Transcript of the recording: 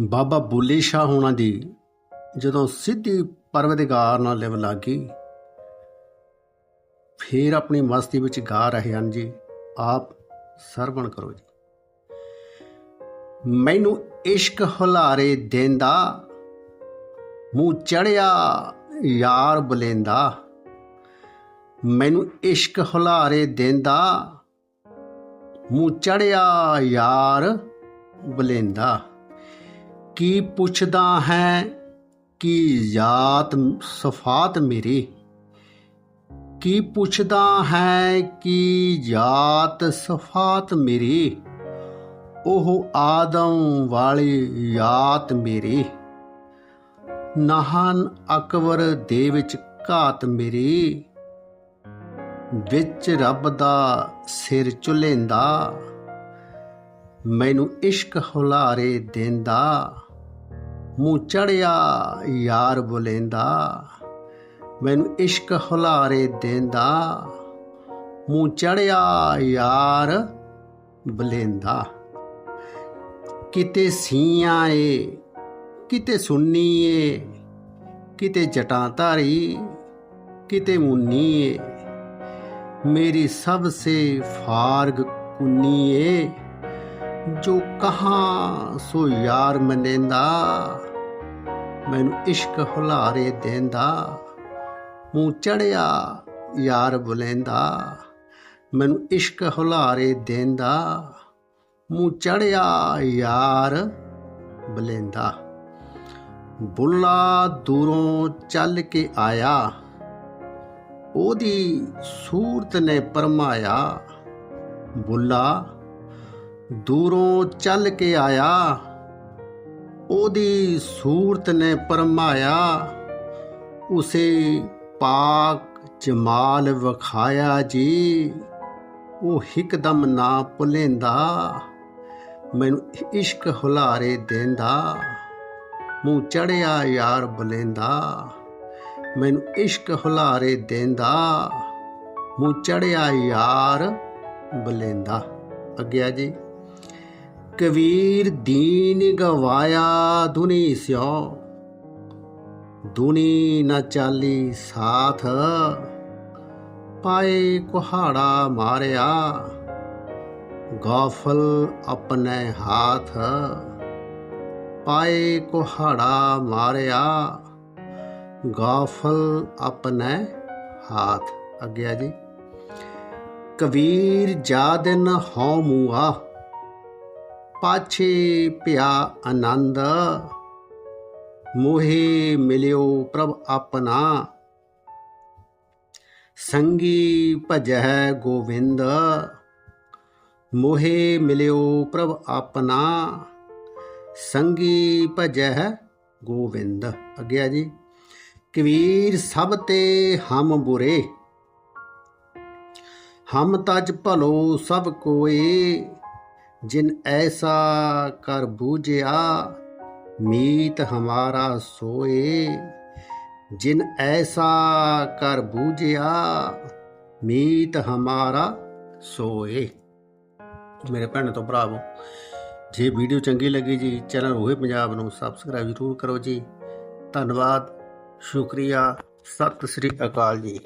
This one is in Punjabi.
ਬਾਬਾ ਬੁੱਲੇ ਸ਼ਾਹ ਹੋਣਾ ਦੀ ਜਦੋਂ ਸਿੱਧੀ ਪਰਵਤਗਾਰ ਨਾਲ ਲਿਵ ਲੱਗ ਗਈ ਫੇਰ ਆਪਣੀ ਮਸਤੀ ਵਿੱਚ ਗਾ ਰਹੇ ਹਨ ਜੀ, ਆਪ ਸਰਵਣ ਕਰੋ ਜੀ। ਮੈਨੂੰ ਇਸ਼ਕ ਹੁਲਾਰੇ ਦੇਂਦਾ, ਮੂੰਹ ਚੜਿਆ ਯਾਰ ਬੁਲੇਂਦਾ। ਮੈਨੂੰ ਇਸ਼ਕ ਹੁਲਾਰੇ ਦੇਂਦਾ, ਮੂੰਹ ਚੜਿਆ ਯਾਰ ਬੁਲੇਂਦਾ। ਕੀ ਪੁੱਛਦਾ ਹੈ ਕਿ ਯਾਤ ਸਫਾਤ ਮੇਰੀ? ਕੀ ਪੁੱਛਦਾ ਹੈ ਕਿ ਯਾਤ ਸਫਾਤ ਮੇਰੀ? ਉਹ ਆਦਮ ਵਾਲੀ ਯਾਤ ਮੇਰੀ। ਨਹਾਨ ਅਕਬਰ ਦੇ ਵਿੱਚ ਘਾਤ ਮੇਰੀ। ਵਿੱਚ ਰੱਬ ਦਾ ਸਿਰ ਚੁਲੇਂਦਾ ਮੈਨੂੰ ਇਸ਼ਕ ਹੁਲਾਰੇ ਦੇਂਦਾ। ਮੂੰਹ ਚੜਿਆ, ਯਾਰ ਬੁਲੇਂਦਾ। ਮੈਨੂੰ ਇਸ਼ਕ ਹੁਲਾਰੇ ਦੇਂਦਾ। ਮੂੰਹ ਚੜਿਆ, ਯਾਰ ਬੁਲੇਂਦਾ। ਕਿਤੇ ਸੀਆਂ ਏ, ਕਿਤੇ ਸੁੰਨੀ ਏ, ਕਿਤੇ ਜਟਾਂ ਧਾਰੀ, ਕਿਤੇ ਮੁੰਨੀ ਏ। ਮੇਰੀ ਸਭ ਸੇ ਫਾਰਗ ਕੁੰਨੀ ਏ, ਜੋ ਕਹਾਂ ਸੋ ਯਾਰ ਮਨੇਂਦਾ। ਮੈਨੂੰ ਇਸ਼ਕ ਹੁਲਾਰੇ ਦੇਂਦਾ। ਮੂੰਹ ਚੜਿਆ ਯਾਰ ਬੁਲੇਂਦਾ। ਮੈਨੂੰ ਇਸ਼ਕ ਹੁਲਾਰੇ ਦੇਂਦਾ। ਮੂੰਹ ਚੜਿਆ ਯਾਰ ਬੁਲੇਂਦਾ। ਬੁੱਲਾ ਦੂਰੋਂ ਚੱਲ ਕੇ ਆਇਆ। ਉਹਦੀ ਸੂਰਤ ਨੇ ਪਰਮਾਇਆ। ਬੁੱਲਾ ਦੂਰੋਂ ਚੱਲ ਕੇ ਆਇਆ। ਉਹਦੀ ਸੂਰਤ ਨੇ ਪਰਮਾਇਆ, ਉਸੇ ਪਾਕ ਜਮਾਲ ਵਖਾਇਆ ਜੀ। ਉਹ ਇੱਕਦਮ ਨਾ ਭੁਲੇਂਦਾ, ਮੈਨੂੰ ਇਸ਼ਕ ਹੁਲਾਰੇ ਦੇਂਦਾ। ਮੂੰਹ ਚੜਿਆ ਯਾਰ ਬੁਲੇਂਦਾ, ਮੈਨੂੰ ਇਸ਼ਕ ਹੁਲਾਰੇ ਦੇਂਦਾ। ਮੂੰਹ ਚੜਿਆ ਯਾਰ ਬੁਲੇਂਦਾ। ਅੱਗਿਆ ਜੀ। ਕਬੀਰ ਦੀਨ ਗਵਾਇਆ ਦੁਨੀ ਸਿਓ। ਦੁਨੀ ਨਾ ਚਾਲੀ ਸਾਥ, ਪਾਏ ਕੁਹਾੜਾ ਮਾਰਿਆ। ਗਾਫਲ ਆਪਣੇ ਹਾਥ, ਪਾਏ ਕੁਹਾੜਾ ਮਾਰਿਆ। ਗਾਫਲ ਆਪਣੇ ਹਾਥ। ਅੱਗੇ ਜੀ। ਕਬੀਰ ਜਾ ਦਿਨ ਹਉ ਮੂਆ ਪਾਛੇ ਭਿਆ ਆਨੰਦ। ਮੋਹੇ ਮਿਲਿਓ ਪ੍ਰਭ ਆਪਣਾ। ਸੰਗੀ ਭਜੈ ਗੋਵਿੰਦ। ਮੋਹੇ ਮਿਲਿਓ ਪ੍ਰਭ ਆਪਣਾ। ਸੰਗੀ ਭਜੈ ਗੋਵਿੰਦ। ਅੱਗੇ ਜੀ। ਕਬੀਰ ਸਭ ਤੇ ਹਮ ਬੁਰੇ। ਹਮ ਤਜ ਭਲੋ ਸਭ ਕੋਏ। ਜਿਨ ਐਸਾ ਕਰ ਬੂਝਿਆ, ਮੀਤ ਹਮਾਰਾ ਸੋਏ। ਜਿਨ ਐਸਾ ਕਰ ਬੂਝਿਆ, ਮੀਤ ਹਮਾਰਾ ਸੋਏ। ਮੇਰੇ ਭੈਣ ਤੋਂ ਭਰਾਵੋ ਜੇ ਵੀਡੀਓ ਚੰਗੀ ਲੱਗੀ ਜੀ, ਚੈਨਲ ਹੋਏ ਪੰਜਾਬ ਨੂੰ ਸਬਸਕ੍ਰਾਈਬ ਜ਼ਰੂਰ ਕਰੋ ਜੀ। ਧੰਨਵਾਦ, ਸ਼ੁਕਰੀਆ, ਸਤਿ ਸ੍ਰੀ ਅਕਾਲ ਜੀ।